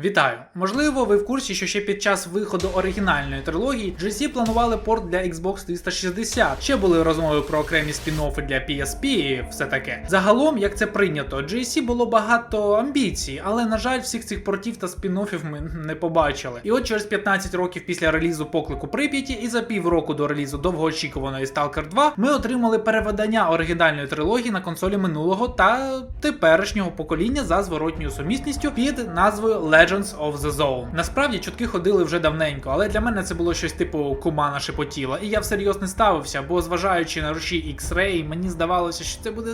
Вітаю! Можливо, ви в курсі, що ще під час виходу оригінальної трилогії GC планували порт для Xbox 360. Ще були розмови про окремі спін-оффи для PSP і все таке. Загалом, як це прийнято, GC було багато амбіцій, але на жаль, всіх цих портів та спін-оффів ми не побачили. І от через 15 років після релізу поклику Прип'яті і за півроку до релізу довгоочікуваної Stalker 2 ми отримали переведення оригінальної трилогії на консолі минулого та теперішнього покоління за зворотньою сумісністю під назвою Legends of the Zone. Насправді чутки ходили вже давненько, але для мене це було щось типу кумана шепотіла, і я всерйоз не ставився, бо зважаючи на руші X-Ray, мені здавалося, що це буде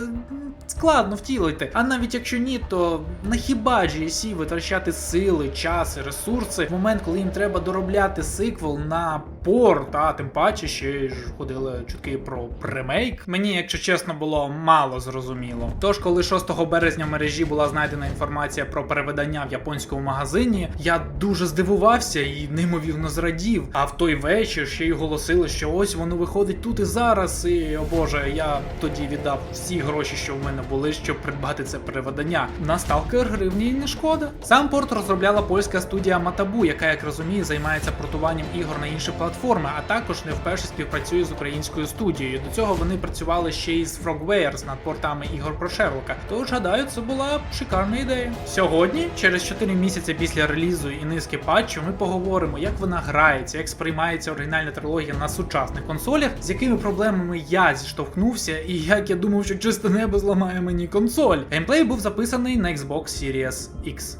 складно втілити. А навіть якщо ні, то на хіба GSC витрачати сили, час і ресурси в момент, коли їм треба доробляти сиквел на порт, а тим паче ще ж ходили чутки про ремейк. Мені, якщо чесно, було мало зрозуміло. Тож, коли 6 березня в мережі була знайдена інформація про переведення в японському магазині, я дуже здивувався і неймовірно зрадів. А в той вечір ще й оголосили, що ось воно виходить тут і зараз. І о боже, я тоді віддав всі гроші, що в мене були, щоб придбати це переведення. На сталкер гривні не шкода. Сам порт розробляла польська студія Matabu, яка, як розумію, займається портуванням ігор на інші платформи, а також не вперше співпрацює з українською студією. До цього вони працювали ще й з над портами ігор про Шерлока. Тож гадаю, це була шикарна ідея. Сьогодні, через 4 місяці після релізу і низки патчів, ми поговоримо, як вона грається, як сприймається оригінальна трилогія на сучасних консолях, з якими проблемами я зіштовхнувся, і як я думав, що чисте небо зламає мені консоль. Геймплей був записаний на Xbox Series X.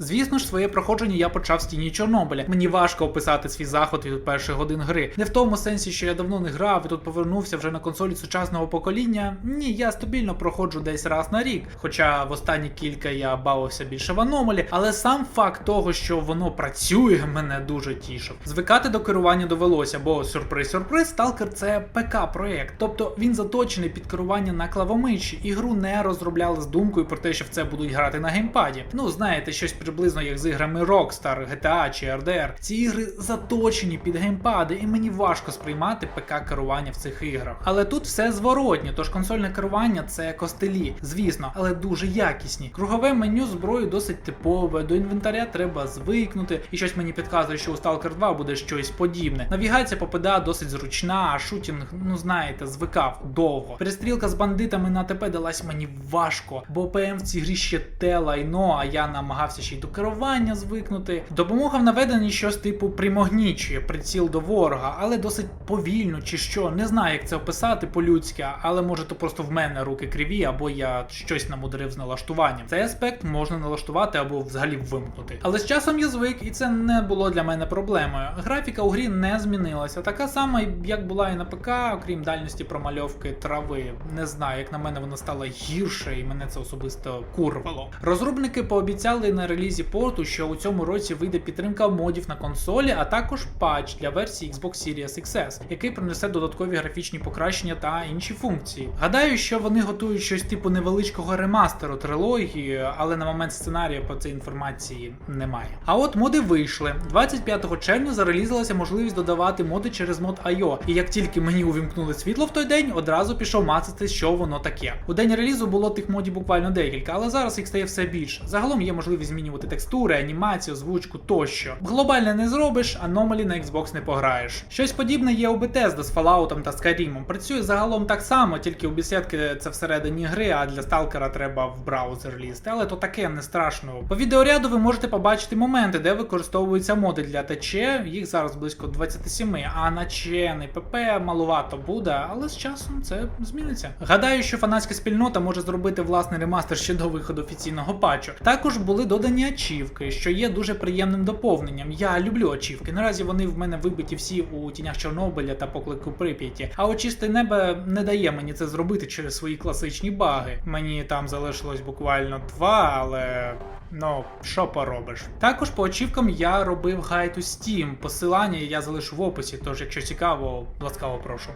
Звісно ж, своє проходження я почав з тіні Чорнобиля. Мені важко описати свій заход від перших годин гри. Не в тому сенсі, що я давно не грав і тут повернувся вже на консолі сучасного покоління. Ні, я стабільно проходжу десь раз на рік. Хоча в останні кілька я бавився більше в аномалі, але сам факт того, що воно працює, мене дуже тішив. Звикати до керування довелося, бо сюрприз-сюрприз, Stalker це ПК-проект, тобто він заточений під керування на клавомичі. Ігру не розробляли з думкою про те, що в це будуть грати на геймпаді. Ну знаєте, щось приблизно як з іграми Rockstar, GTA чи RDR. Ці ігри заточені під геймпади, і мені важко сприймати ПК керування в цих іграх. Але тут все зворотнє, тож консольне керування це костелі, звісно, але дуже якісні. Кругове меню зброї досить типове, до інвентаря треба звикнути, і щось мені підказує, що у Stalker 2 буде щось подібне. Навігація по ПДА досить зручна, а шутінг, ну знаєте, звикав довго. Перестрілка з бандитами на ТП далась мені важко, бо ПМ в цій грі ще те лайно, а я намагався ще до керування звикнути. Допомога в наведенні щось типу примогнічує приціл до ворога, але досить повільно чи що. Не знаю, як це описати по-людськи, але може то просто в мене руки криві, або я щось намудрив з налаштуванням. Цей аспект можна налаштувати або взагалі вимкнути. Але з часом я звик, і це не було для мене проблемою. Графіка у грі не змінилася, така сама, як була і на ПК, окрім дальності промальовки трави. Не знаю, як на мене вона стала гірше, і мене це особисто курвало. Розробники пообіцяли на релізі порту, що у цьому році вийде підтримка модів на консолі, а також патч для версії Xbox Series XS, який принесе додаткові графічні покращення та інші функції. Гадаю, що вони готують щось типу невеличкого ремастеру трилогії, але на момент сценарію по цій інформації немає. А от моди вийшли. 25 червня зарелізилася можливість додавати моди через мод IO, і як тільки мені увімкнули світло в той день, одразу пішов мацати, що воно таке. У день релізу було тих модів буквально декілька, але зараз їх стає все більше. Загалом є можливість змінювати текстури, анімацію, озвучку тощо. Глобально не зробиш, аномалі на Xbox не пограєш. Щось подібне є у Bethesda з Fallout та Skyrim. Працює загалом так само, тільки у бесідки це всередині гри, а для сталкера треба в браузер лізти. Але то таке не страшно. По відеоряду ви можете побачити моменти, де використовуються моди для ТЧ. Їх зараз близько 27, а на ЧН і ПП малувато буде, але з часом це зміниться. Гадаю, що фанатська спільнота може зробити власний ремастер ще до виходу офіційного патчу. Також були додані ачівки, що є дуже приємним доповненням. Я люблю ачівки. Наразі вони в мене вибиті всі у тінях Чорнобиля та поклику Прип'яті. А от чисте небо не дає мені це зробити через свої класичні баги. Мені там залишилось буквально два, але. Ну, що поробиш? Також по очівкам я робив гайд у Steam. Посилання я залишу в описі, тож якщо цікаво, ласкаво прошу.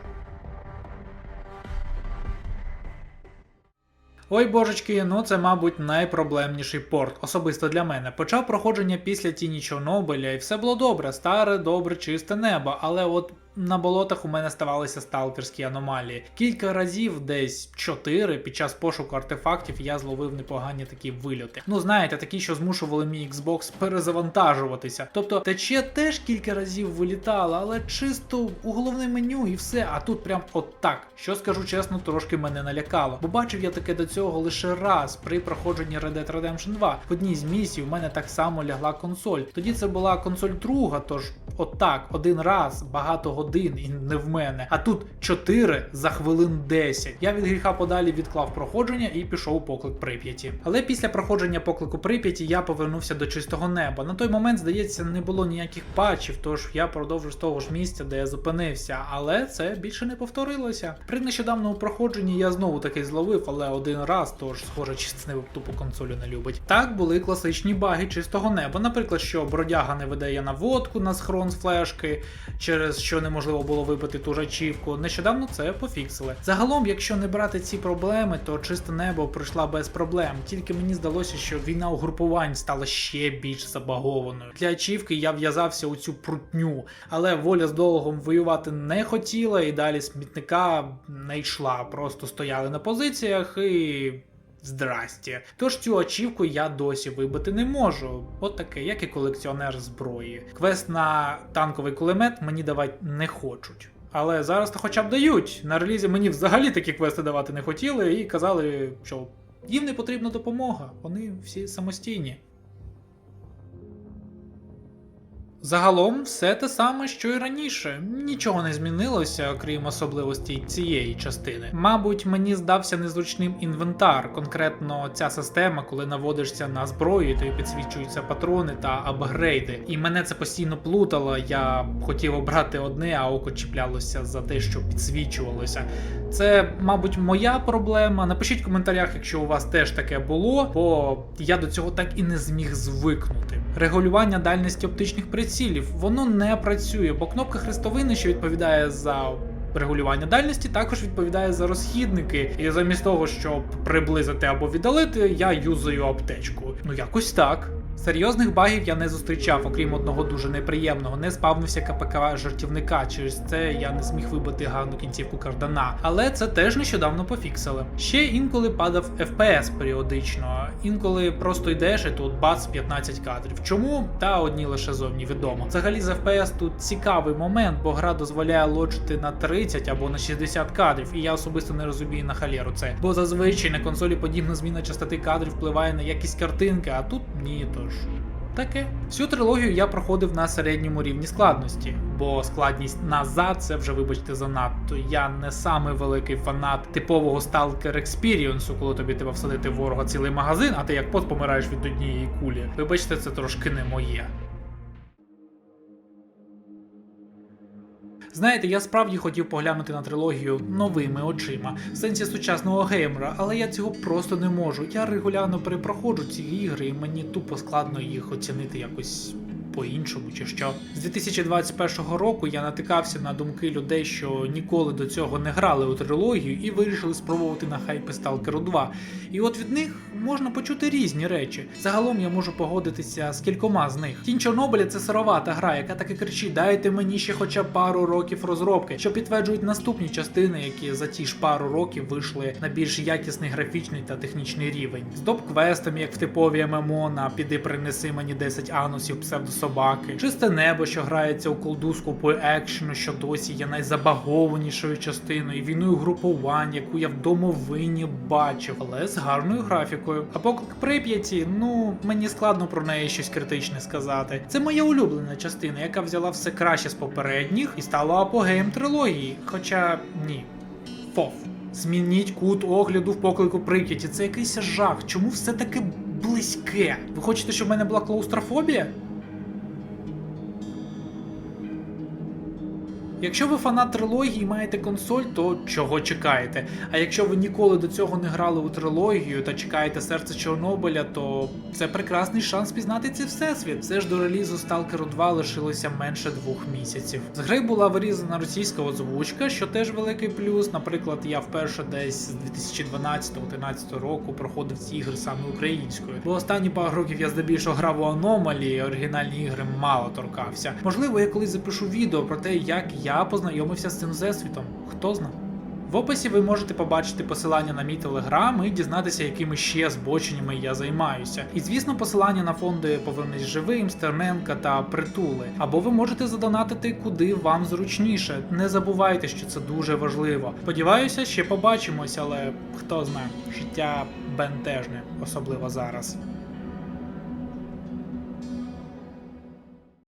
Ой божечки, ну це, мабуть, найпроблемніший порт, особисто для мене. Почав проходження після тіні Чорнобиля, і все було добре, старе, добре, чисте небо. Але от На болотах у мене ставалися сталкерські аномалії. Кілька разів, десь чотири, під час пошуку артефактів я зловив непогані такі вильоти. Ну знаєте, такі, що змушували мій Xbox перезавантажуватися. Тобто тече теж кілька разів вилітала, але чисто у головне меню і все. А тут прям от так. Що скажу чесно, трошки мене налякало. Бо бачив я таке до цього лише раз при проходженні Red Dead Redemption 2. В одній з місій в мене так само лягла консоль. Тоді це була консоль друга, тож отак, один раз, багато годин і не в мене. А тут 4 за хвилин 10. Я від гріха подалі відклав проходження і пішов у поклик Прип'яті. Але після проходження поклику Прип'яті я повернувся до чистого неба. На той момент, здається, не було ніяких патчів, тож я продовжив з того ж місця, де я зупинився. Але це більше не повторилося. При нещодавному проходженні я знову таки зловив, але один раз, тож схоже, чистий небо тупо консолю не любить. Так були класичні баги чистого неба. Наприклад, що бродяга не видає наводку на схрон з флешки, через що неможливо було вибити ту ж ачівку. Нещодавно це пофіксили. Загалом, якщо не брати ці проблеми, то чисте небо пройшла без проблем. Тільки мені здалося, що війна угрупувань стала ще більш забагованою. Для ачівки я в'язався у цю прутню, але воля з долгом воювати не хотіла, і далі смітника не йшла. Просто стояли на позиціях і. Здрасті. Тож цю ачівку я досі вибити не можу. От таке, як і колекціонер зброї. Квест на танковий кулемет мені давати не хочуть. Але зараз то хоча б дають. На релізі мені взагалі такі квести давати не хотіли і казали, що їм не потрібна допомога, вони всі самостійні. Загалом все те саме, що і раніше. Нічого не змінилося, окрім особливостей цієї частини. Мабуть, мені здався незручним інвентар, конкретно ця система, коли наводишся на зброю, то й підсвічуються патрони та апгрейди. І мене це постійно плутало. Я хотів обрати одне, а око чіплялося за те, що підсвічувалося. Це, мабуть, моя проблема. Напишіть в коментарях, якщо у вас теж таке було, бо я до цього так і не зміг звикнути. Регулювання дальності оптичних прицілів воно не працює, бо кнопка хрестовини, що відповідає за регулювання дальності, також відповідає за розхідники. І замість того, щоб приблизити або віддалити, я юзаю аптечку. Ну якось так. Серйозних багів я не зустрічав, окрім одного дуже неприємного. Не спавнився КПК жартівника. Через це я не зміг вибити гарну кінцівку кардана. Але це теж нещодавно пофіксили. Ще інколи падав FPS періодично, інколи просто йдеш і тут бац 15 кадрів. Чому? Та одні лише зовні відомо. Взагалі з FPS тут цікавий момент, бо гра дозволяє лочити на 30 або на 60 кадрів, і я особисто не розумію на халеру це. Бо зазвичай на консолі подібна зміна частоти кадрів впливає на якість картинки, а тут ні, тож. Таке. Всю трилогію я проходив на середньому рівні складності, бо складність назад це вже, вибачте, занадто. Я не самий великий фанат типового сталкер експірієнсу, коли тобі треба всадити ворога цілий магазин, а ти як пот помираєш від однієї кулі. Вибачте, це трошки не моє. Знаєте, я справді хотів поглянути на трилогію новими очима, в сенсі сучасного геймера, але я цього просто не можу. Я регулярно перепроходжу ці ігри, і мені тупо складно їх оцінити якось. По-іншому чи що з 2021 року я натикався на думки людей, що ніколи до цього не грали у трилогію і вирішили спробувати на хайпи Stalker 2. І от від них можна почути різні речі. Загалом я можу погодитися з кількома з них. Тінь Чорнобиля це сировата гра, яка таки кричить: дайте мені ще хоча б пару років розробки, що підтверджують наступні частини, які за ті ж пару років вийшли на більш якісний графічний та технічний рівень. З доп-квестами, як в типовій ММО, на піди принеси мені 10 анусів псевдособаки, чисте небо, що грається у колду з купою екшену, що досі є найзабагованішою частиною, війною групувань, яку я в домовині бачив, але з гарною графікою. А поклик Прип'яті, ну мені складно про неї щось критичне сказати. Це моя улюблена частина, яка взяла все краще з попередніх і стала апогеєм трилогії. Хоча ні. Фоф. Змініть кут огляду в поклику Прип'яті. Це якийсь жах. Чому все таке близьке? Ви хочете, щоб в мене була клаустрофобія? Якщо ви фанат трилогії і маєте консоль, то чого чекаєте? А якщо ви ніколи до цього не грали у трилогію та чекаєте серце Чорнобиля, то це прекрасний шанс пізнати цей всесвіт. Все ж до релізу Stalker 2 лишилося менше двох місяців. З гри була вирізана російська озвучка, що теж великий плюс. Наприклад, я вперше десь з 2012-13 року проходив ці ігри саме українською. Бо останні пару років я здебільшого грав у аномалі, оригінальні ігри мало торкався. Можливо, я колись запишу відео про те, як я я познайомився з цим всесвітом. Хто зна? В описі ви можете побачити посилання на мій телеграм і дізнатися, якими ще збоченнями я займаюся. І звісно, посилання на фонди Повернись живим, Стерненка та Притули. Або ви можете задонатити куди вам зручніше. Не забувайте, що це дуже важливо. Сподіваюся, ще побачимось, але хто знає, життя бентежне, особливо зараз.